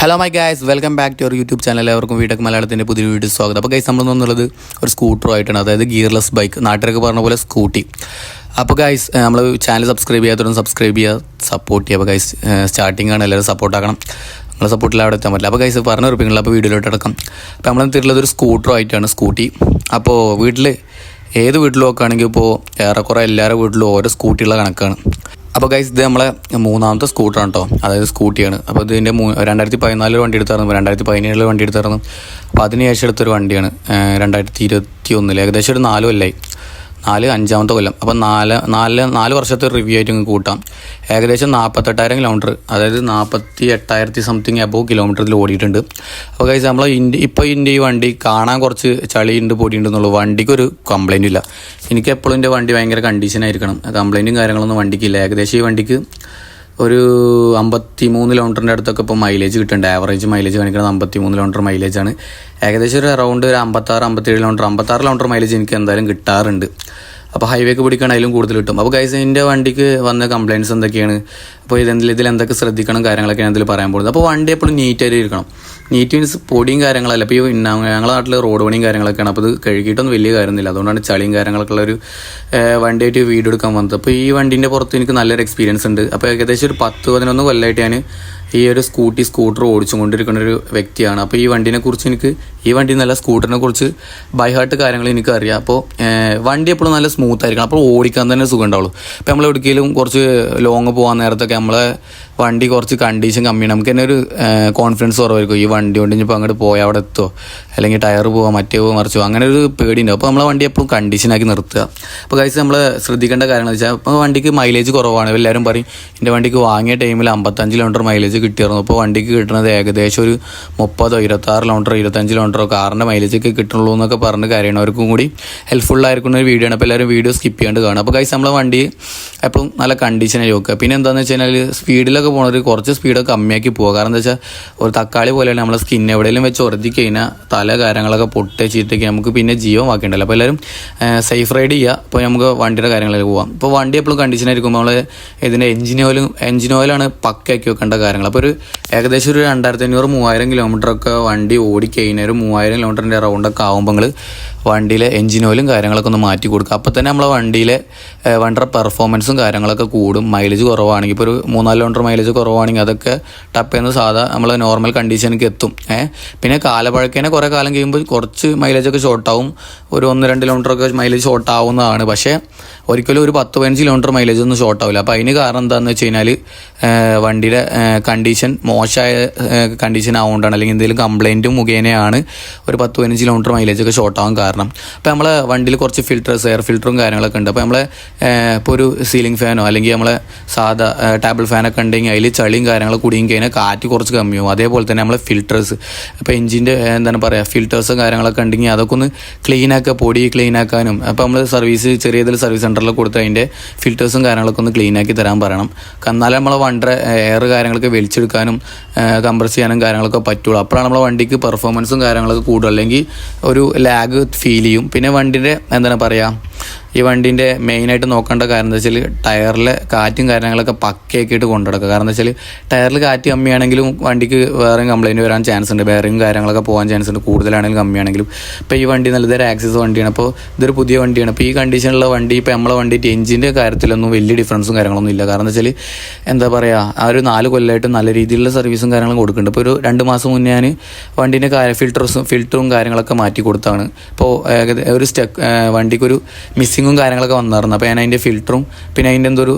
Hello my guys welcome back to your YouTube channel എല്ലാവർക്കും വീട്ടിൽ മലയാളത്തിന്റെ പുതിയ വീഡിയോ സ്വാഗതം. അപ്പോൾ ഗൈസ് നമ്മൾ എന്നുള്ളത് ഒരു സ്കൂട്ടർ ആയിട്ടാണ്. അതായത് ഗിയർലെസ് ബൈക്ക് നാട്ടിലൊക്കെ പറഞ്ഞ പോലെ സ്കൂട്ടി അപ്പോൾ ഗൈസ് നമ്മൾ ചാനൽ സബ്സ്ക്രൈബ് ചെയ്യാത്തവരും സബ്സ്ക്രൈബ് ചെയ്യുക സപ്പോർട്ട് ചെയ്യുക അപ്പോൾ ഗൈസ് സ്റ്റാർട്ടിംഗ് ആണ്. എല്ലാവരും സപ്പോർട്ടാക്കണം നിങ്ങളെ സപ്പോർട്ടിൽ അവിടെ എത്താൻ പറ്റില്ല. അപ്പോൾ ഗൈസ് പറഞ്ഞ ഉറപ്പിക്കുന്നില്ല അപ്പോൾ വീഡിയോയിലോട്ട് അടക്കം അപ്പോൾ നമ്മൾ തരുന്നത് ഒരു സ്കൂട്ടർ ആയിട്ടാണ് സ്കൂട്ടി അപ്പോൾ വീട്ടിൽ ഏത് വീട്ടിലും നോക്കുകയാണെങ്കിൽ ഇപ്പോൾ ഏറെക്കുറെ എല്ലാവരുടെ വീട്ടിലും ഓരോ സ്കൂട്ടിയുള്ള കണക്കാണ്. അപ്പോൾ ഗൈസ് ഇത് നമ്മളെ മൂന്നാമത്തെ സ്കൂട്ടറാണ് കേട്ടോ അതായത് സ്കൂട്ടിയാണ് അപ്പോൾ ഇതിന്റെ മൂ രണ്ടായിരത്തി പതിനാലിൽ വണ്ടി എടുത്തായിരുന്നു. രണ്ടായിരത്തി പതിനേഴിൽ വണ്ടി എടുത്തായിരുന്നു. അപ്പോൾ അതിന് ശേഷം എടുത്തൊരു വണ്ടിയാണ് രണ്ടായിരത്തി ഇരുപത്തി ഒന്നിൽ ഏകദേശം ഒരു നാല് കൊല്ലമായി നാല് അഞ്ചാമത്തെ കൊല്ലം. അപ്പം നാല് നാല് നാല് വർഷത്തെ റിവ്യൂ ആയിട്ട് നിങ്ങൾക്ക് കൂട്ടാം. ഏകദേശം നാൽപ്പത്തെട്ടായിരം കിലോമീറ്റർ അതായത് നാൽപ്പത്തി എട്ടായിരത്തി സംതിങ് അബോവ് കിലോമീറ്ററിൽ ഓടിയിട്ടുണ്ട്. അപ്പോൾ കഴിച്ച് നമ്മൾ ഇന്ത്യ ഇപ്പോൾ ഇന്ത്യ ഈ വണ്ടി കാണാൻ കുറച്ച് ചളിയുണ്ട് പൊടിയുണ്ട് എന്നുള്ളൂ വണ്ടിക്ക് ഒരു കംപ്ലൈന്റും ഇല്ല. എനിക്ക് എപ്പോഴും എന്റെ വണ്ടി ഭയങ്കര കണ്ടീഷൻ ആയിരിക്കണം. കംപ്ലൈന്റും കാര്യങ്ങളൊന്നും വണ്ടിക്കില്ല. ഏകദേശം ഈ വണ്ടിക്ക് ഒരു അമ്പത്തി മൂന്ന് കിലോമീറ്ററിന്റെ അടുത്തൊക്കെ ഇപ്പോൾ മൈലേജ് കിട്ടുന്നുണ്ട്. ആവറേജ് മൈലേജ് കാണിക്കുന്നത് അമ്പത്തി മൂന്ന് മൈലേജ് ആണ്. ഏകദേശം ഒരു അറൗണ്ട് ഒരു അമ്പത്താറ് അമ്പത്തേഴ് കിലോമീറ്റർ അമ്പത്താറ് കിലോമീറ്റർ മൈലേജ് എനിക്ക് എന്തായാലും കിട്ടാറുണ്ട്. അപ്പോൾ ഹൈവേക്ക് പിടിക്കുകയാണെങ്കിലും കൂടുതൽ കിട്ടും. അപ്പോൾ ഗൈസ് എന്റെ വണ്ടിക്ക് വന്ന കംപ്ലയിന്റ്സ് എന്തൊക്കെയാണ്? അപ്പോൾ ഇതെന്തിൽ ഇതിൽ എന്തൊക്കെ ശ്രദ്ധിക്കണം കാര്യങ്ങളൊക്കെ ഞാൻ ഇതിൽ പറയാൻ പോകുന്നത്. അപ്പോൾ വണ്ടി എപ്പോഴും നീറ്റായിട്ട് ഇരിക്കണം. നീറ്റ് മീൻസ് പൊടിയും കാര്യങ്ങളല്ല. ഇപ്പോൾ ഈ ഞങ്ങളുടെ നാട്ടിൽ റോഡ് പണിയും കാര്യങ്ങളൊക്കെയാണ്. അപ്പോൾ ഇത് കഴുകിയിട്ടൊന്നും വലിയ കാര്യമൊന്നുമില്ല. അതുകൊണ്ടാണ് ചളിയും കാര്യങ്ങളൊക്കെ ഉള്ളൊരു വണ്ടിയായിട്ട് വീഡിയോ എടുക്കാൻ വന്നത്. അപ്പോൾ ഈ വണ്ടീന്റെ പുറത്ത് എനിക്ക് നല്ലൊരു എക്സ്പീരിയൻസ് ഉണ്ട്. അപ്പോൾ ഏകദേശം ഒരു പത്ത് പതിനൊന്ന് കൊല്ലമായിട്ട് ഞാൻ ഈ ഒരു സ്കൂട്ടി സ്കൂട്ടർ ഓടിച്ചുകൊണ്ടിരിക്കുന്ന ഒരു വ്യക്തിയാണ്. അപ്പോൾ ഈ വണ്ടിനെ കുറിച്ച് എനിക്ക് ഈ വണ്ടി നല്ല സ്കൂട്ടറിനെ കുറിച്ച് ബൈ ഹാർട്ട് കാര്യങ്ങൾ എനിക്ക് അറിയാം അപ്പോൾ വണ്ടി എപ്പോഴും നല്ല സ്മൂത്ത് ആയിരിക്കണം. അപ്പോൾ ഓടിക്കാൻ തന്നെ സുഖം ഉണ്ടാവുള്ളൂ. അപ്പോൾ നമ്മൾ എവിടേക്കെങ്കിലും കുറച്ച് ലോങ് പോകാൻ നേരത്തൊക്കെ നമ്മളെ വണ്ടി കുറച്ച് കണ്ടീഷൻ കമ്മിയാണ് നമുക്ക് തന്നെ ഒരു കോൺഫിഡൻസ് കുറവായിരിക്കും. ഈ വണ്ടി കൊണ്ട് ഇനിയിപ്പോൾ അങ്ങോട്ട് പോയാൽ അവിടെ എത്തുമോ അല്ലെങ്കിൽ ടയർ പോവാം മറ്റേ പോവാം മറിച്ചോ അങ്ങനെ ഒരു പേടിയുണ്ടാവും അപ്പോൾ നമ്മളെ വണ്ടി എപ്പോഴും കണ്ടീഷനാക്കി നിർത്തുക. അപ്പോൾ കഴിച്ച് നമ്മൾ ശ്രദ്ധിക്കേണ്ട കാര്യങ്ങൾ വെച്ചാൽ അപ്പോൾ വണ്ടിക്ക് മൈലേജ് കുറവാണ്. എല്ലാവരും പറയും എന്റെ വണ്ടിക്ക് വാങ്ങിയ ടൈമിൽ അമ്പത്തഞ്ച് കിലോമീറ്റർ മൈലേജ് കിട്ടിയിരുന്നു അപ്പോൾ വണ്ടിക്ക് കിട്ടുന്നത് ഏകദേശം ഒരു മുപ്പതോ ഇരുപത്താറ് കിലോമീറ്റർ ഇരുപത്തഞ്ച് കിലോമീറ്ററോ കാറിന്റെ മൈലേജ് ഒക്കെ കിട്ടുള്ളൂ എന്നൊക്കെ പറഞ്ഞ് കാര്യമാണവർക്കും കൂടി ഹെൽപ്ഫുൾ ആയിരിക്കുന്ന ഒരു വീഡിയോ ആണ്. അപ്പോൾ എല്ലാവരും വീഡിയോ സ്കിപ്പ് ചെയ്യാണ്ട് കാണും അപ്പോൾ കഴിച്ച് നമ്മളെ വണ്ടി എപ്പോഴും നല്ല കണ്ടീഷനായി നോക്കുക. പിന്നെ എന്താണെന്ന് വെച്ച് കഴിഞ്ഞാൽ സ്പീഡിലൊക്കെ പോണത് കുറച്ച് സ്പീഡൊക്കെ കമ്മിയാക്കി പോകുക കാരണം എന്താ വെച്ചാൽ ഒരു തക്കാളി പോലെയാണ് നമ്മളെ സ്കിൻ എവിടെയെങ്കിലും വെച്ച് ഉറതി കഴിഞ്ഞാൽ തല കാര്യങ്ങളൊക്കെ പൊട്ടി ചീറ്റൊക്കെ നമുക്ക് പിന്നെ ജീവൻ വാക്കിയിട്ടുണ്ടല്ലോ അപ്പോൾ എല്ലാവരും സേഫ് റൈഡ് ചെയ്യുക അപ്പോൾ നമുക്ക് വണ്ടിയുടെ കാര്യങ്ങളിൽ പോകാം ഇപ്പോൾ വണ്ടി എപ്പോഴും കണ്ടീഷൻ ആയിരിക്കും. നമ്മൾ ഇതിന്റെ എഞ്ചിൻ ഓയിലും എഞ്ചിൻ ഓയിലാണ് പക്കയാക്കി വെക്കേണ്ട കാര്യങ്ങൾ. അപ്പോൾ ഒരു ഏകദേശം ഒരു രണ്ടായിരത്തി അഞ്ഞൂറ് മൂവായിരം കിലോമീറ്ററൊക്കെ വണ്ടി ഓടിക്കഴിഞ്ഞാൽ ഒരു മൂവായിരം കിലോമീറ്ററിന്റെ റൗണ്ടൊക്കെ ആകുമ്പോൾ വണ്ടിയിലെ എഞ്ചിൻ ഓയിലും കാര്യങ്ങളൊക്കെ ഒന്ന് മാറ്റി കൊടുക്കുക. അപ്പോൾ തന്നെ നമ്മളെ വണ്ടിയിലെ വണ്ടിയുടെ പെർഫോമൻസും കാര്യങ്ങളൊക്കെ കൂടും. മൈലേജ് കുറവാണെങ്കിൽ. ഇപ്പോൾ ഒരു മൂന്നാൽ കിലോമീറ്റർ മൈലേജ് കുറവാണെങ്കിൽ അതൊക്കെ ടപ്പ് ചെയ്യുന്ന സാധാ നമ്മൾ നോർമൽ കണ്ടീഷനിലേക്ക് എത്തും. ഏഹ് പിന്നെ കാലപ്പഴക്കേനെ കുറേ കാലം കഴിയുമ്പോൾ കുറച്ച് മൈലേജൊക്കെ ഷോർട്ടാവും ഒരു ഒന്ന് രണ്ട് കിലോമീറ്ററൊക്കെ മൈലേജ് ഷോർട്ട് ആവുന്നതാണ്. പക്ഷേ ഒരിക്കലും ഒരു പത്ത് പതിനഞ്ച് കിലോമീറ്റർ മൈലേജ് ഒന്നും ഷോർട്ട് ആവില്ല. അപ്പോൾ അതിന് കാരണം എന്താണെന്ന് വെച്ച് കഴിഞ്ഞാൽ വണ്ടിയുടെ കണ്ടീഷൻ മോശമായ കണ്ടീഷൻ ആവുകൊണ്ടാണ് അല്ലെങ്കിൽ എന്തെങ്കിലും കംപ്ലൈന്റ് മുഖേനയാണ് ഒരു പത്ത് പതിനഞ്ച് കിലോമീറ്റർ മൈലേജ് ഒക്കെ ഷോർട്ട് ആവാൻ കാരണം. അപ്പോൾ നമ്മളെ വണ്ടിയിൽ കുറച്ച് ഫിൽറ്റേഴ്സ് എയർ ഫിൽറ്ററും കാര്യങ്ങളൊക്കെ ഉണ്ട്. അപ്പോൾ നമ്മളെ ഇപ്പോൾ ഒരു സീലിംഗ് ഫാനോ അല്ലെങ്കിൽ നമ്മളെ സാധാ ടേബിൾ ഫാനൊക്കെ ഉണ്ടെങ്കിൽ അതിൽ ചളിയും കാര്യങ്ങളൊക്കെ കുടിയും കഴിഞ്ഞാൽ കാറ്റ് കുറച്ച് കമ്മിയാവും അതേപോലെ തന്നെ നമ്മളെ ഫിൽറ്റേഴ്സ് ഇപ്പോൾ എഞ്ചിന്റെ എന്താണ് പറയുക ഫിൽറ്റേഴ്സും കാര്യങ്ങളൊക്കെ ഉണ്ടെങ്കിൽ അതൊക്കെ ഒന്ന് ക്ലീൻ ആക്കുക പൊടി ക്ലീൻ ആക്കാനും അപ്പോൾ നമ്മൾ സർവീസ് ചെറിയ ഇതിൽ സർവീസ് സെന്ററിൽ കൊടുത്ത് അതിന്റെ ഫിൽറ്റേഴ്സും കാര്യങ്ങളൊക്കെ ഒന്ന് ക്ലീൻ ആക്കി തരാൻ പറയണം. എന്നാലേ നമ്മളെ വണ്ടിയുടെ എയർ കാര്യങ്ങളൊക്കെ വലിച്ചെടുക്കാനും കംപ്രസ് ചെയ്യാനും കാര്യങ്ങളൊക്കെ പറ്റുള്ളൂ. അപ്പോഴാണ് നമ്മളെ വണ്ടിക്ക് പെർഫോമൻസും കാര്യങ്ങളൊക്കെ കൂടും അല്ലെങ്കിൽ ഒരു ലാഗ് ഫീൽ ചെയ്യും. പിന്നെ വണ്ടിന്റെ എന്താണ് പറയുക ഈ വണ്ടീന്റെ മെയിനായിട്ട് നോക്കേണ്ട കാര്യം എന്താ വെച്ചാൽ ടയറിൽ കാറ്റും കാര്യങ്ങളൊക്കെ പക്കയാക്കിയിട്ട് കൊണ്ടുനടക്കുക. കാരണം എന്താ വെച്ചാൽ ടയറിൽ കാറ്റ് കമ്മിയാണെങ്കിലും വണ്ടിക്ക് വേറെ കംപ്ലൈന്റ് വരാൻ ചാൻസ് ഉണ്ട്. വേറെയും കാര്യങ്ങളൊക്കെ പോകാൻ ചാൻസ് ഉണ്ട്. കൂടുതലാണെങ്കിലും കമ്മിയാണെങ്കിലും. ഇപ്പോൾ ഈ വണ്ടി നല്ലതൊരു ആക്സസ് വണ്ടിയാണ്. അപ്പോൾ ഇതൊരു പുതിയ വണ്ടിയാണ്. അപ്പോൾ ഈ കണ്ടീഷനിലുള്ള വണ്ടി ഇപ്പോൾ നമ്മളെ വണ്ടിയിട്ട് എഞ്ചിന്റെ കാര്യത്തിലൊന്നും വലിയ ഡിഫറൻസും കാര്യങ്ങളൊന്നും ഇല്ല. കാരണം എന്താ വെച്ചാൽ എന്താ പറയുക ആ ഒരു നാല് കൊല്ലമായിട്ട് നല്ല രീതിയിലുള്ള സർവീസും കാര്യങ്ങളും കൊടുക്കുന്നുണ്ട്. ഇപ്പോൾ ഒരു രണ്ട് മാസം മുന്നേ ഞാൻ വണ്ടീന്റെ കാര്യ ഫിൽറ്റർസും ഫിൽറ്ററും കാര്യങ്ങളൊക്കെ മാറ്റി കൊടുത്താണ്. ഇപ്പോൾ ഒരു സ്റ്റെക്ക് വണ്ടിക്കൊരു മിസ്സിങ്ങും കാര്യങ്ങളൊക്കെ വന്നായിരുന്നു. അപ്പോൾ ഞാൻ അതിന്റെ ഫിൽറ്ററും പിന്നെ അതിന്റെ എന്തൊരു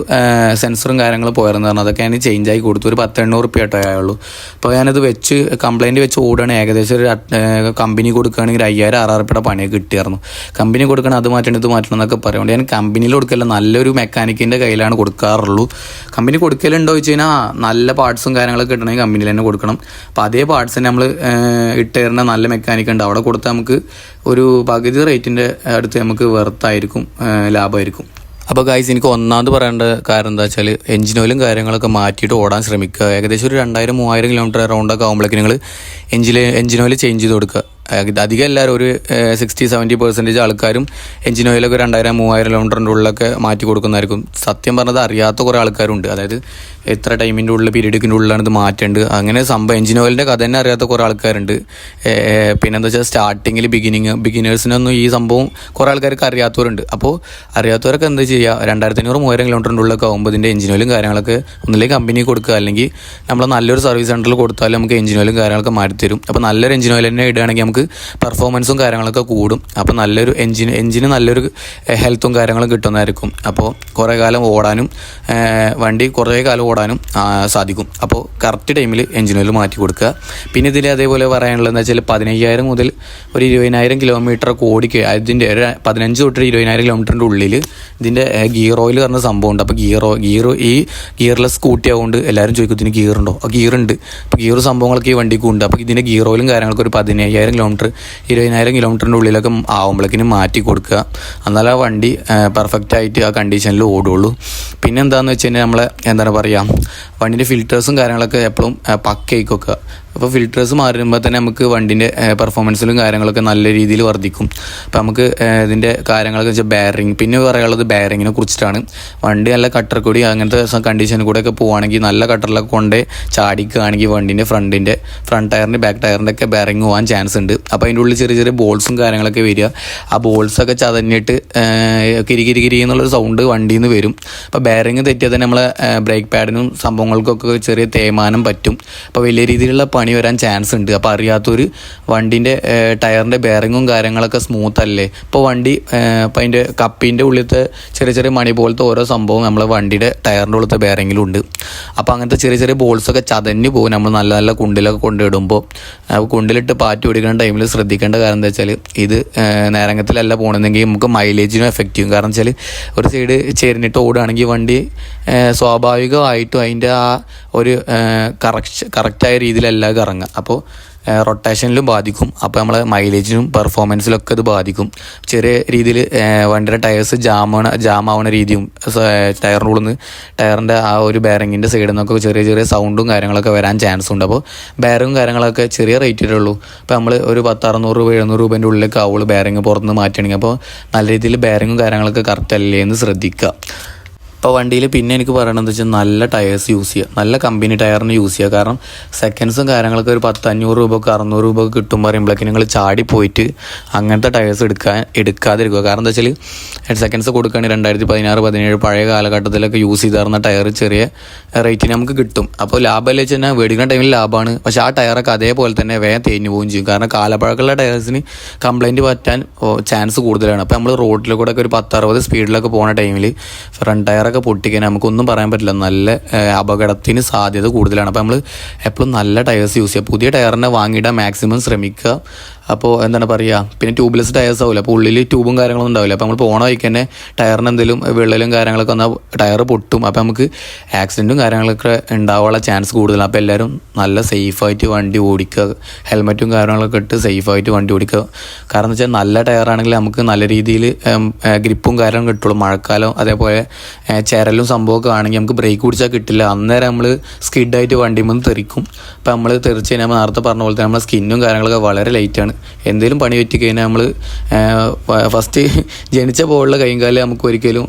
സെൻസറും കാര്യങ്ങളും പോയിരുന്നു പറഞ്ഞു അതൊക്കെ ഞാൻ ചേഞ്ച് ആയി കൊടുത്തു. ഒരു പത്ത് എണ്ണൂറ് റുപ്യ ആയിട്ടേ ആയുള്ളൂ. അപ്പോൾ ഞാനത് വെച്ച് കംപ്ലയിന്റ് വെച്ച് ഓടുകയാണ്. ഏകദേശം ഒരു കമ്പനി കൊടുക്കുകയാണെങ്കിൽ അയ്യായിരം ആറായിരം റുപ്യയുടെ പണിയൊക്കെ കിട്ടിയായിരുന്നു. കമ്പനി കൊടുക്കണം അത് മാറ്റണം ഇത് മാറ്റണം എന്നൊക്കെ പറയുന്നത് ഞാൻ കമ്പനിയിൽ കൊടുക്കല്ല നല്ലൊരു മെക്കാനിക്കിന്റെ കയ്യിലാണ് കൊടുക്കാറുള്ളൂ. കമ്പനി കൊടുക്കലുണ്ടോ വെച്ച് കഴിഞ്ഞാൽ നല്ല പാർട്സും കാര്യങ്ങളൊക്കെ കിട്ടണമെങ്കിൽ കമ്പനിയിൽ തന്നെ കൊടുക്കണം. അപ്പോൾ അതേ പാർട്സ് നമ്മൾ ഇട്ട് നല്ല മെക്കാനിക് ഉണ്ട്. അവിടെ കൊടുത്താൽ നമുക്ക് ഒരു പകുതി റേറ്റിന്റെ അടുത്ത് നമുക്ക് വെറുത്തായിരിക്കും ലാഭമായിരിക്കും. അപ്പോൾ ഗൈസ് എനിക്ക് ഒന്നാമത് പറയേണ്ട കാര്യം എന്താ വെച്ചാൽ എഞ്ചിൻ ഓയിലും കാര്യങ്ങളൊക്കെ മാറ്റിയിട്ട് ഓടാൻ ശ്രമിക്കുക. ഏകദേശം ഒരു രണ്ടായിരം മൂവായിരം കിലോമീറ്റർ റൗണ്ടൊക്കെ ആകുമ്പോഴേക്കും നിങ്ങൾ എഞ്ചിൽ എഞ്ചിൻ ഓയിൽ ചേഞ്ച് ചെയ്ത് കൊടുക്കുക. അധികം എല്ലാവരും ഒരു സിക്സ്റ്റി സെവന്റി പെർസെന്റേജ് ആൾക്കാരും എഞ്ചിൻ ഓയിലൊക്കെ രണ്ടായിരം മൂവായിരം കിലോമീറ്ററിന്റെ ഉള്ളിലൊക്കെ മാറ്റി കൊടുക്കുന്നതായിരിക്കും. സത്യം പറഞ്ഞത് അറിയാത്ത കുറേ ആൾക്കാരുണ്ട്. അതായത് എത്ര ടൈമിന്റെ ഉള്ളിൽ പീരീഡിക്കിന്റെ ഉള്ളിലാണ് ഇത് മാറ്റേണ്ടത്. അങ്ങനെ സംഭവം എഞ്ചിൻ ഓയിലിന്റെ കഥ തന്നെ അറിയാത്ത കുറേ ആൾക്കാരുണ്ട്. പിന്നെ എന്താ വെച്ചാൽ സ്റ്റാർട്ടിങ്ങിൽ ബിഗിനിങ് ബിഗിനേഴ്സിനൊന്നും ഈ സംഭവം കുറേ ആൾക്കാർക്ക് അറിയാത്തവരുണ്ട്. അപ്പോൾ അറിയാത്തവരൊക്കെ എന്താ ചെയ്യുക രണ്ടായിരത്തി അഞ്ഞൂറ് മൂവായിരം കിലോമീറ്ററിന്റെ ഉള്ളിലൊക്കെ ആകുമ്പോൾ ഇതിന്റെ എഞ്ചിൻ ഓയിലും കാര്യങ്ങളൊക്കെ ഒന്നില്ലെങ്കിൽ കമ്പനി കൊടുക്കുക. അല്ലെങ്കിൽ നമ്മൾ നല്ലൊരു സർവീസ് സെന്ററിൽ കൊടുത്താലും നമുക്ക് എഞ്ചിൻ ഓയിലും കാര്യങ്ങളൊക്കെ മാറ്റിത്തരും. അപ്പോൾ നല്ലൊരു എഞ്ചിൻ ഓയിൽ തന്നെ ഇടുകയാണെങ്കിൽ നമുക്ക് പെർഫോമൻസും കാര്യങ്ങളൊക്കെ കൂടും. അപ്പോൾ നല്ലൊരു എഞ്ചിൻ എഞ്ചിന് നല്ലൊരു ഹെൽത്തും കാര്യങ്ങളും കിട്ടുന്നതായിരിക്കും. അപ്പോൾ കുറേ കാലം ഓടാനും വണ്ടി കുറേ കാലം ഓടാനും സാധിക്കും. അപ്പോൾ കറക്റ്റ് ടൈമിൽ എഞ്ചിൻ ഓയിൽ മാറ്റി കൊടുക്കുക. പിന്നെ ഇതിൽ അതേപോലെ പറയാനുള്ളത് എന്താ വെച്ചാൽ പതിനയ്യായിരം മുതൽ ഒരു ഇരുപതിനായിരം കിലോമീറ്റർ ഓടിക്കുക അതിന്റെ ഒരു പതിനഞ്ച് തൊട്ട് ഇരുപതിനായിരം കിലോമീറ്ററിന്റെ ഉള്ളിൽ ഇതിന്റെ ഗിയർ ഓയിൽ പറഞ്ഞ സംഭവം ഉണ്ട് അപ്പോൾ ഗിയറോ ഗിയർ ഈ ഗിയർലെസ് സ്കൂട്ടി ആയതുകൊണ്ട് എല്ലാവരും ചോദിക്കും ഇതിന് ഗിയർ ഉണ്ടോ? ആ ഗിയർ ഉണ്ട്. അപ്പോൾ ഗിയർ സംഭവങ്ങളൊക്കെ ഈ വണ്ടിക്ക് ഉണ്ട്. അപ്പോൾ ഇതിന്റെ ഗിയർ ഓയിലും കാര്യങ്ങളൊക്കെ ഒരു പതിനയ്യായിരം കിലോമീറ്റർ ഇരുപതിനായിരം കിലോമീറ്ററിന്റെ ഉള്ളിലൊക്കെ ആവുമ്പോഴേക്കിനും മാറ്റി കൊടുക്കുക. എന്നാലേ ആ വണ്ടി പെർഫെക്റ്റ് ആയിട്ട് ആ കണ്ടീഷനിൽ ഓടുള്ളൂ. പിന്നെ എന്താണെന്ന് വെച്ച് കഴിഞ്ഞാൽ നമ്മളെ എന്താണ് പറയുക വണ്ടിന്റെ ഫിൽറ്റേഴ്സും കാര്യങ്ങളൊക്കെ എപ്പോഴും പക്കയ്ക്ക് വെക്കുക. അപ്പോൾ ഫിൽറ്റേഴ്സ് മാറുമ്പോൾ തന്നെ നമുക്ക് വണ്ടിന്റെ പെർഫോമൻസിലും കാര്യങ്ങളൊക്കെ നല്ല രീതിയിൽ വർദ്ധിക്കും. അപ്പോൾ നമുക്ക് ഇതിന്റെ കാര്യങ്ങളൊക്കെ വെച്ചാൽ ബാരിങ് പിന്നെ പറയാനുള്ളത് ബാരിങ്ങിനെ കുറിച്ചിട്ടാണ്. വണ്ടി നല്ല കട്ടർ കൂടി അങ്ങനത്തെ കണ്ടീഷനിൽ ഒക്കെ പോവുകയാണെങ്കിൽ നല്ല കട്ടറിലൊക്കെ കൊണ്ട് ചാടിക്കുകയാണെങ്കിൽ വണ്ടീന്റെ ഫ്രണ്ടിന്റെ ഫ്രണ്ട് ടയറിന്റെ ബാക്ക് ടയറിന്റെ ഒക്കെ ബാരിങ് പോകാൻ ചാൻസ് ഉണ്ട്. അപ്പോൾ അതിന്റെ ഉള്ളിൽ ചെറിയ ചെറിയ ബോൾസും കാര്യങ്ങളൊക്കെ വരിക. ആ ബോൾസൊക്കെ ചതഞ്ഞിട്ട് കിരി കിരി കിരി എന്നുള്ളൊരു സൗണ്ട് വണ്ടിയിൽ നിന്ന് വരും. അപ്പോൾ ബാരിങ് തെറ്റിയാൽ തന്നെ നമ്മളെ ബ്രേക്ക് പാഡിനും സംഭവങ്ങൾക്കൊക്കെ ചെറിയ തേയ്മാനം പറ്റും. അപ്പോൾ വലിയ രീതിയിലുള്ള പണി വരാൻ ചാൻസ് ഉണ്ട്. അപ്പോൾ അറിയാത്തൊരു വണ്ടീന്റെ ടയറിന്റെ ബെയറിങ്ങും കാര്യങ്ങളൊക്കെ സ്മൂത്ത് അല്ലേ? ഇപ്പോൾ വണ്ടി ഇപ്പം അതിന്റെ കപ്പിന്റെ ഉള്ളിലത്തെ ചെറിയ ചെറിയ മണി പോലത്തെ ഓരോ സംഭവം നമ്മളെ വണ്ടിയുടെ ടയറിന്റെ ഉള്ളിലത്തെ ബെയറിങ്ങിലും ഉണ്ട് അപ്പോൾ അങ്ങനത്തെ ചെറിയ ചെറിയ ബോൾസൊക്കെ ചതഞ്ഞ് പോകും. നമ്മൾ നല്ല നല്ല കുണ്ടിലൊക്കെ കൊണ്ടിടുമ്പോൾ അപ്പോൾ കുണ്ടിലിട്ട് പാറ്റി ഓടിക്കുന്ന ടൈമിൽ ശ്രദ്ധിക്കേണ്ട കാരണം എന്താ വെച്ചാൽ ഇത് നേരങ്ങത്തിലല്ല പോകണമെന്നെങ്കിൽ നമുക്ക് മൈലേജിനും എഫക്റ്റ് ചെയ്യും. കാരണം വെച്ചാൽ ഒരു സൈഡ് ചേരിനിട്ട് ഓടുകയാണെങ്കിൽ വണ്ടി സ്വാഭാവികമായിട്ടും അതിന്റെ ആ ഒരു കറക്റ്റ് കറക്റ്റായ രീതിയിലല്ല കറങ്ങുക അപ്പോൾ റൊട്ടേഷനിലും ബാധിക്കും. അപ്പോൾ നമ്മളെ മൈലേജിനും പെർഫോമൻസിലൊക്കെ ഇത് ബാധിക്കും. ചെറിയ രീതിയിൽ വണ്ടിയുടെ ടയേഴ്സ് ജാമാണ് ജാമാവണ രീതിയും ടയറിന്റെ ഉള്ളിൽ നിന്ന് ടയറിന്റെ ആ ഒരു ബാരങ്ങിന്റെ സൈഡിൽ നിന്നൊക്കെ ചെറിയ ചെറിയ സൗണ്ടും കാര്യങ്ങളൊക്കെ വരാൻ ചാൻസ് ഉണ്ട്. അപ്പോൾ ബാരങ്ങും കാര്യങ്ങളൊക്കെ ചെറിയ റേറ്റിലേ ഉള്ളൂ. അപ്പോൾ നമ്മൾ ഒരു പത്ത് അറുന്നൂറ് രൂപ എഴുന്നൂറ് രൂപേന്റെ ഉള്ളിലേക്ക് ആവുള്ളൂ ബാരങ്ങ് പുറത്തുനിന്ന് മാറ്റണമെങ്കിൽ അപ്പോൾ നല്ല രീതിയിൽ ബാരങ്ങും കാര്യങ്ങളൊക്കെ കറക്റ്റ് അല്ലേ എന്ന് ശ്രദ്ധിക്കുക. ഇപ്പോൾ വണ്ടിയിൽ പിന്നെ എനിക്ക് പറയണത് വെച്ചാൽ നല്ല ടയേഴ്സ് യൂസ് ചെയ്യുക നല്ല കമ്പനി ടയറിന് യൂസ് ചെയ്യുക കാരണം സെക്കൻഡ്സും കാര്യങ്ങളൊക്കെ ഒരു പത്ത് അഞ്ഞൂറ് രൂപക്ക് അറുന്നൂറ് രൂപക്ക് കിട്ടും പറയുമ്പോഴേക്കും നിങ്ങൾ ചാടി പോയിട്ട് അങ്ങനത്തെ ടയേഴ്സ് എടുക്കാൻ എടുക്കാതിരിക്കുക. കാരണം എന്താ വെച്ചാൽ സെക്കൻഡ്സ് കൊടുക്കുകയാണെങ്കിൽ രണ്ടായിരത്തി പതിനാറ് പതിനേഴ് പഴയ കാലഘട്ടത്തിലൊക്കെ യൂസ് ചെയ്തിരുന്ന ടയർ ചെറിയ റേറ്റിന് നമുക്ക് കിട്ടും. അപ്പോൾ ലാഭമല്ലേ വെച്ച് കഴിഞ്ഞാൽ മേടിക്കുന്ന ടൈമിൽ ലാഭമാണ് പക്ഷേ ആ ടയറൊക്കെ അതേപോലെ തന്നെ വേഗം തേഞ്ഞു പോവുകയും ചെയ്യും. കാരണം കാലപ്പഴക്കമുള്ള ടയേഴ്സിന് കംപ്ലൈന്റ് പറ്റാൻ ചാൻസ് കൂടുതലാണ്. അപ്പോൾ നമ്മൾ റോഡിൽ കൂടെ ഒക്കെ ഒരു പത്തറുപത് സ്പീഡിലൊക്കെ പോകുന്ന ടൈമിൽ ഫ്രണ്ട് ടയറൊക്കെ പൊട്ടിക്കാൻ നമുക്കൊന്നും പറയാൻ പറ്റില്ല. നല്ല അപകടത്തിന് സാധ്യത കൂടുതലാണ്. അപ്പോൾ നമ്മൾ എപ്പോഴും നല്ല ടയേഴ്സ് യൂസ് ചെയ്യുക പുതിയ ടയറിനെ വാങ്ങിയിടാൻ മാക്സിമം ശ്രമിക്കുക. അപ്പോൾ എന്താണ് പറയുക പിന്നെ ട്യൂബ്ലെസ് ടയേഴ്സ് ആവില്ല അപ്പോൾ ഉള്ളിൽ ട്യൂബും കാര്യങ്ങളൊന്നും ഉണ്ടാവില്ല അപ്പോൾ നമ്മൾ പോണ വഴിക്ക് തന്നെ ടയറിന് എന്തെങ്കിലും വിള്ളലും കാര്യങ്ങളൊക്കെ വന്നാൽ ടയർ പൊട്ടും. അപ്പോൾ നമുക്ക് ആക്സിഡന്റും കാര്യങ്ങളൊക്കെ ഉണ്ടാവാനുള്ള ചാൻസ് കൂടുതലാണ് അപ്പോൾ എല്ലാവരും നല്ല സേഫായിട്ട് വണ്ടി ഓടിക്കുക ഹെൽമറ്റും കാര്യങ്ങളൊക്കെ ഇട്ട് സേഫായിട്ട് വണ്ടി ഓടിക്കുക. കാരണം എന്ന് വെച്ചാൽ നല്ല ടയറാണെങ്കിൽ നമുക്ക് നല്ല രീതിയിൽ ഗ്രിപ്പും കാര്യങ്ങളും കിട്ടുള്ളൂ. മഴക്കാലം അതേപോലെ ചിരലും സംഭവമൊക്കെ ആണെങ്കിൽ നമുക്ക് ബ്രേക്ക് പിടിച്ചാൽ കിട്ടില്ല. അന്നേരം നമ്മൾ സ്കിഡായിട്ട് വണ്ടി നിന്ന് തെറിക്കും. അപ്പോൾ നമ്മൾ തെറിച്ച് കഴിഞ്ഞാൽ നേരത്തെ പറഞ്ഞ പോലെ തന്നെ നമ്മുടെ സ്കിന്നും കാര്യങ്ങളൊക്കെ വളരെ ലൈറ്റാണ് എന്തെങ്കിലും പണി പറ്റി കഴിഞ്ഞാൽ നമ്മൾ ഫസ്റ്റ് ജനിച്ച പോലുള്ള കൈയും കാലം നമുക്ക് ഒരിക്കലും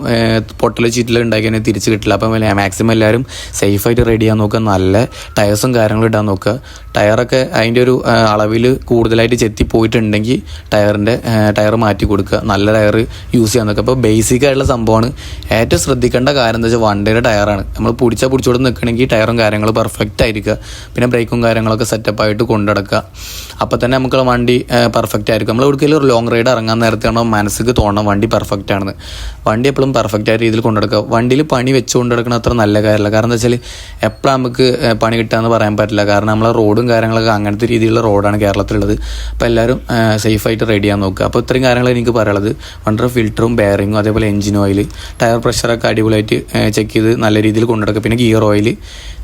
പൊട്ടൽ ചീറ്റലോ ഉണ്ടാക്കി കഴിഞ്ഞാൽ തിരിച്ച് കിട്ടില്ല. അപ്പം മാക്സിമം എല്ലാവരും സേഫായിട്ട് റെഡി ആകാൻ നോക്കുക. നല്ല ടയർസും കാര്യങ്ങളും ഇടാൻ നോക്കുക. ടയറൊക്കെ അതിന്റെ ഒരു അളവിൽ കൂടുതലായിട്ട് ചെത്തി പോയിട്ടുണ്ടെങ്കിൽ ടയറിന്റെ ടയർ മാറ്റി കൊടുക്കുക. നല്ല ടയർ യൂസ് ചെയ്യാൻ നോക്കുക. അപ്പോൾ ബേസിക് ആയിട്ടുള്ള സംഭവമാണ്. ഏറ്റവും ശ്രദ്ധിക്കേണ്ട കാര്യം എന്താ വെച്ചാൽ വണ്ടിയുടെ ടയറാണ്. നമ്മൾ പിടിച്ചാൽ പിടിച്ചോട് നിൽക്കണമെങ്കിൽ ടയറും കാര്യങ്ങളും പെർഫെക്റ്റ് ആയിരിക്കുക. പിന്നെ ബ്രേക്കും കാര്യങ്ങളൊക്കെ സെറ്റപ്പ് ആയിട്ട് കൊണ്ടുനടക്കുക. അപ്പോൾ തന്നെ നമുക്ക് വണ്ടി പെർഫെക്റ്റ് ആയിരിക്കും. നമ്മൾ എവിടെയെങ്കിലും ഒരു ലോങ് റൈഡ് ഇറങ്ങാൻ നേരത്തെയാണോ മനസ്സിക്ക് തോന്നണം വണ്ടി പെർഫെക്റ്റ് ആണെന്ന്. വണ്ടി എപ്പോഴും പെർഫെക്റ്റ് ആയ രീതിയിൽ കൊണ്ടുനടക്കുക. വണ്ടിയിൽ പണി വെച്ച് നടക്കണം അത്ര നല്ല കാര്യമല്ല. കാരണം എന്താ വെച്ചാൽ എപ്പോഴും നമുക്ക് പണി കിട്ടുക എന്ന് പറയാൻ പറ്റില്ല. കാരണം നമ്മളെ റോഡും കാര്യങ്ങളൊക്കെ അങ്ങനത്തെ രീതിയിലുള്ള റോഡാണ് കേരളത്തിലുള്ളത്. അപ്പോൾ എല്ലാവരും സേഫായിട്ട് റെഡി ചെയ്യാൻ നോക്കുക. അപ്പോൾ ഇത്രയും കാര്യങ്ങൾ എനിക്ക് പറയാനുള്ളത്. വണ്ടർ ഫിൽറ്ററും ബെയറിങ്ങും അതേപോലെ എഞ്ചിൻ ഓയിൽ ടയർ പ്രഷറൊക്കെ അടിപൊളിയായിട്ട് ചെക്ക് ചെയ്ത് നല്ല രീതിയിൽ കൊണ്ടുനടക്കുക. പിന്നെ ഗിയർ ഓയിൽ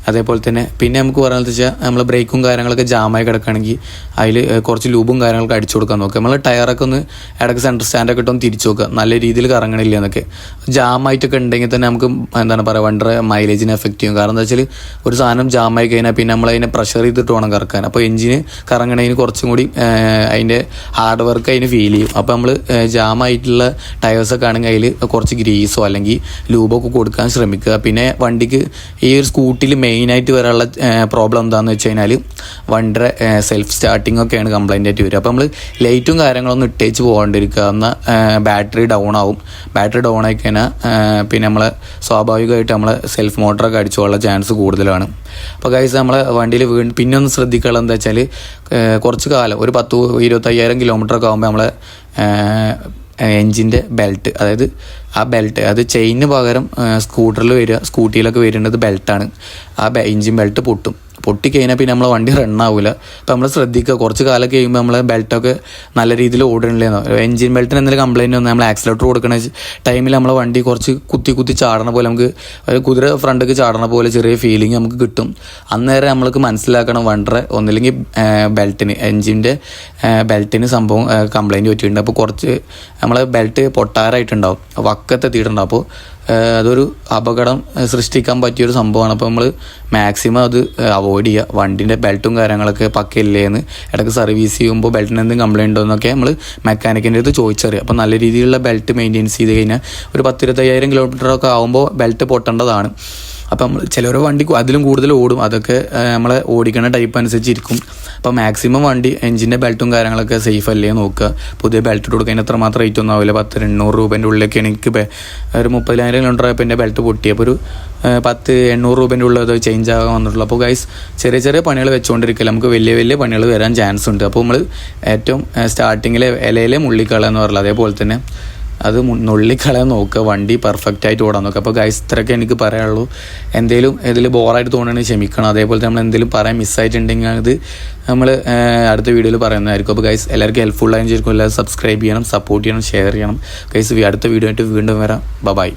അതേപോലെ തന്നെ പിന്നെ നമുക്ക് പറയുന്നത് വെച്ചാൽ നമ്മൾ ബ്രേക്കും കാര്യങ്ങളൊക്കെ ജാമായി കിടക്കുകയാണെങ്കിൽ അതിൽ കുറച്ച് ലൂബും കാര്യങ്ങളൊക്കെ അടിച്ചു കൊടുക്കാൻ നോക്കുക നമ്മൾ ടയറൊക്കെ ഒന്ന് ഇടയ്ക്ക് സെന്റർ സ്റ്റാൻഡൊക്കെ ഇട്ടൊന്ന് തിരിച്ചു നോക്കുക നല്ല രീതിയിൽ കറങ്ങണില്ല എന്നൊക്കെ. ജാമായിട്ടൊക്കെ ഉണ്ടെങ്കിൽ തന്നെ നമുക്ക് എന്താണ് പറയുക വണ്ടർ മൈലേജിനെ എഫക്റ്റ് ചെയ്യും. കാരണം എന്താ വെച്ചാൽ ഒരു സാധനം ജാമായി കഴിഞ്ഞാൽ പിന്നെ നമ്മൾ അതിനെ പ്രഷർ ചെയ്തിട്ട് വേണം കറക്കാൻ. അപ്പോൾ എഞ്ചിന് കറങ്ങണതിന് കുറച്ചും കൂടി അതിന്റെ ഹാർഡ് വർക്ക് അതിന് ഫീൽ ചെയ്യും. അപ്പോൾ നമ്മൾ ജാമായിട്ടുള്ള ടയേഴ്സൊക്കെ ആണെങ്കിൽ അതിൽ കുറച്ച് ഗ്രീസോ അല്ലെങ്കിൽ ലൂബൊക്കെ കൊടുക്കാൻ ശ്രമിക്കുക. പിന്നെ വണ്ടിക്ക് ഈ ഒരു സ്കൂട്ടിയിൽ മെയിനായിട്ട് വരാനുള്ള പ്രോബ്ലം എന്താണെന്ന് വെച്ച് കഴിഞ്ഞാൽ വണ്ടിയുടെ സെൽഫ് സ്റ്റാർട്ടിംഗ് ഒക്കെയാണ് കംപ്ലൈന്റ് ആയിട്ട് വരിക. അപ്പോൾ നമ്മൾ ലൈറ്റും കാര്യങ്ങളൊന്നും ഇട്ടേച്ച് പോകാണ്ടിരിക്കുക എന്നാൽ ബാറ്ററി ഡൗൺ ആവും. ബാറ്ററി ഡൗൺ ആയി കഴിഞ്ഞാൽ പിന്നെ നമ്മൾ സ്വാഭാവികമായിട്ട് നമ്മൾ സെൽഫ് മോട്ടറൊക്കെ അടിച്ചു പോകാനുള്ള ചാൻസ് കൂടുതലാണ്. അപ്പോൾ കൈസ് നമ്മൾ വണ്ടിയിൽ വീ പിന്നെ ഒന്ന് എന്താ വെച്ചാൽ കുറച്ച് കാലം ഒരു പത്ത് ഇരുപത്തയ്യായിരം കിലോമീറ്റർ ഒക്കെ ആകുമ്പോൾ നമ്മൾ എൻജിന്റെ ബെൽറ്റ് അതായത് ആ ബെൽറ്റ് അത് ചെയിന് പകരം സ്കൂട്ടറിൽ വരിക സ്കൂട്ടിയിലൊക്കെ വരേണ്ടത് ബെൽറ്റാണ് ആ എഞ്ചിൻ ബെൽറ്റ് പൊട്ടും. പൊട്ടിക്കഴിഞ്ഞാൽ പിന്നെ നമ്മളെ വണ്ടി റൺ ആവില്ല അപ്പോൾ നമ്മൾ ശ്രദ്ധിക്കുക കുറച്ച് കാലം കഴിയുമ്പോൾ നമ്മളെ ബെൽറ്റൊക്കെ നല്ല രീതിയിൽ ഓടണില്ലേന്നോ എഞ്ചിൻ ബെൽറ്റിന് എന്തെങ്കിലും കംപ്ലൈന്റ് വന്നാൽ നമ്മൾ ആക്സിലേറ്റർ കൊടുക്കുന്ന ടൈമിൽ നമ്മളെ വണ്ടി കുറച്ച് കുത്തി കുത്തി ചാടണ പോലെ നമുക്ക് കുതിര ഫ്രണ്ടൊക്കെ ചാടണ പോലെ ചെറിയ ഫീലിംഗ് നമുക്ക് കിട്ടും. അന്നേരം നമ്മൾക്ക് മനസ്സിലാക്കണം വണ്ടറെ ഒന്നില്ലെങ്കിൽ ബെൽറ്റിന് എൻജിന്റെ ബെൽറ്റിന് സംഭവം കംപ്ലൈന്റ് പറ്റിയിട്ടുണ്ട്. അപ്പോൾ കുറച്ച് നമ്മളെ ബെൽറ്റ് പൊട്ടാറായിട്ടുണ്ടാവും. വക്കത്തെത്തിയിട്ടുണ്ടാവും അപ്പോൾ അതൊരു അപകടം സൃഷ്ടിക്കാൻ പറ്റിയൊരു സംഭവമാണ്. അപ്പോൾ നമ്മൾ മാക്സിമം അത് അവോയ്ഡ് ചെയ്യുക വണ്ടിന്റെ ബെൽറ്റും കാര്യങ്ങളൊക്കെ പക്കയില്ലേന്ന് ഇടയ്ക്ക് സർവീസ് ചെയ്യുമ്പോൾ ബെൽറ്റിന് എന്തെങ്കിലും കംപ്ലയിന്റ് ഉണ്ടോ എന്നൊക്കെ നമ്മൾ മെക്കാനിക്കിന്റെ അടുത്ത് ചോദിച്ചറിയാം. അപ്പോൾ നല്ല രീതിയിലുള്ള ബെൽറ്റ് മെയിന്റെയിൻസ് ചെയ്ത് കഴിഞ്ഞാൽ ഒരു പത്തിരുപത്തയ്യായിരം കിലോമീറ്ററൊക്കെ ആകുമ്പോൾ ബെൽറ്റ് പൊട്ടേണ്ടതാണ്. അപ്പം നമ്മൾ ചിലർ വണ്ടി അതിലും കൂടുതൽ ഓടും. അതൊക്കെ നമ്മളെ ഓടിക്കുന്ന ടൈപ്പ് അനുസരിച്ചിരിക്കും. അപ്പോൾ മാക്സിമം വണ്ടി എഞ്ചിന്റെ ബെൽറ്റും കാര്യങ്ങളൊക്കെ സേഫ് അല്ലേ നോക്കുക. പുതിയ ബെൽറ്റ് ഇട്ട് കൊടുക്കാൻ എത്ര മാത്രം റേറ്റ് ഒന്നും ആവില്ല. പത്ത് എണ്ണൂറ് രൂപേന്റെ ഉള്ളിലൊക്കെ എനിക്ക് ഒരു മുപ്പതിനായിരം കിലോമീറ്റർ ആയപ്പോൾ എന്റെ ബെൽറ്റ് പൊട്ടി. അപ്പോൾ ഒരു പത്ത് എണ്ണൂറ് രൂപേന്റെ ഉള്ളിൽ അത് ചേഞ്ച് ആകാൻ വന്നിട്ടുള്ളൂ. അപ്പോൾ ഗൈസ് ചെറിയ ചെറിയ പണികൾ വെച്ചുകൊണ്ടിരിക്കില്ല നമുക്ക് വലിയ വലിയ പണികൾ വരാൻ ചാൻസ് ഉണ്ട്. അപ്പോൾ നമ്മൾ ഏറ്റവും സ്റ്റാർട്ടിങ്ങിലെ ഇലയിലെ മുള്ളിക്കള എന്ന് പറയുന്നത് അതേപോലെ തന്നെ അത് നുള്ളിക്കളയാൻ നോക്കുക വണ്ടി പെർഫെക്റ്റ് ആയിട്ട് ഓടാൻ നോക്കുക അപ്പോൾ ഗൈസ് ഇത്രയൊക്കെ എനിക്ക് പറയാനുള്ളൂ. എന്തെങ്കിലും ഇതിൽ ബോറായിട്ട് തോന്നുകയാണെങ്കിൽ ക്ഷമിക്കണം. അതേപോലെ നമ്മൾ എന്തെങ്കിലും പറയാൻ മിസ്സായിട്ടുണ്ടെങ്കിൽ അത് നമ്മൾ അടുത്ത വീഡിയോയിൽ പറയുന്നതായിരിക്കും. അപ്പോൾ ഗൈസ് എല്ലാവർക്കും ഹെൽപ്ഫുൾ ആയിരിക്കും എല്ലാവരും സബ്സ്ക്രൈബ് ചെയ്യണം സപ്പോർട്ട് ചെയ്യണം ഷെയർ ചെയ്യണം. ഗൈസ് അടുത്ത വീഡിയോ ആയിട്ട് വീണ്ടും വരാം. ബൈ